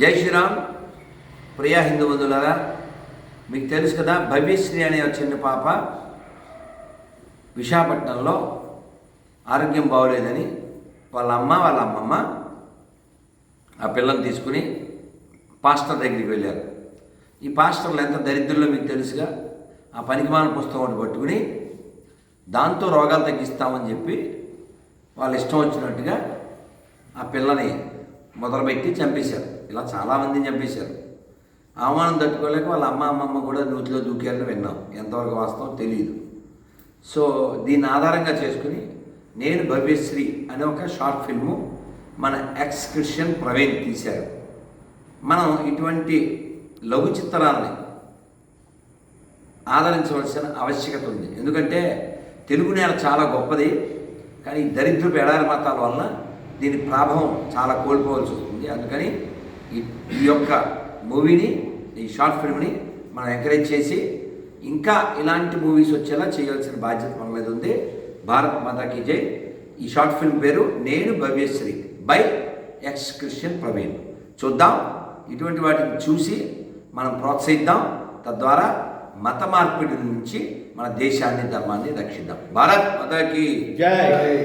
జై శ్రీరామ్. ప్రియా హిందూ బంధువులారా మీకు తెలుసు కదా భవ్యశ్రీ అనే చిన్న పాప విశాఖపట్నంలో ఆరోగ్యం బాగోలేదని వాళ్ళ అమ్మ వాళ్ళ అమ్మమ్మ ఆ పిల్లని తీసుకుని పాస్టర్ దగ్గరికి వెళ్ళారు. ఈ పాస్టర్లు ఎంత దరిద్రంలో మీకు తెలుసుగా ఆ పనికిమాల పుస్తకం ఒకటి పట్టుకుని దాంతో రోగాలు తగ్గిస్తామని చెప్పి వాళ్ళు ఇష్టం వచ్చినట్టుగా ఆ పిల్లని మొదలుపెట్టి చంపేశారు. ఇలా చాలామందిని చంపేశారు. అవమానం తట్టుకోలేక వాళ్ళ అమ్మ అమ్మమ్మ కూడా నూతిలో దూకారని విన్నాం. ఎంతవరకు వాస్తవం తెలియదు సో దీన్ని ఆధారంగా చేసుకుని నేను భవ్యశ్రీ అనే ఒక షార్ట్ ఫిల్ము మన ఎక్స్ క్రిస్టియన్ ప్రవీణ్ తీశారు. మనం ఇటువంటి లఘు చిత్రాలని ఆదరించవలసిన ఆవశ్యకత ఉంది. ఎందుకంటే తెలుగు నేల చాలా గొప్పది. కానీ దరిద్ర దరిద్రపు ఎడారి మతాల వలన దీని ప్రభావం చాలా కోల్పోవలసి వస్తుంది. అందుకని ఈ ఈ యొక్క మూవీని ఈ షార్ట్ ఫిల్మ్ని మనం ఎంకరేజ్ చేసి ఇంకా ఇలాంటి మూవీస్ వచ్చేలా చేయాల్సిన బాధ్యత మన మీద ఉంది. భారత్ మాతాకి జై. ఈ షార్ట్ ఫిల్మ్ పేరు Nenu Bhavyasri by ex Christian Praveen. చూద్దాం. ఇటువంటి వాటిని చూసి మనం ప్రోత్సహిద్దాం. తద్వారా మత మార్పిడి నుంచి మన దేశాన్ని ధర్మాన్ని రక్షిద్దాం. భారత్ మాతాకి జై.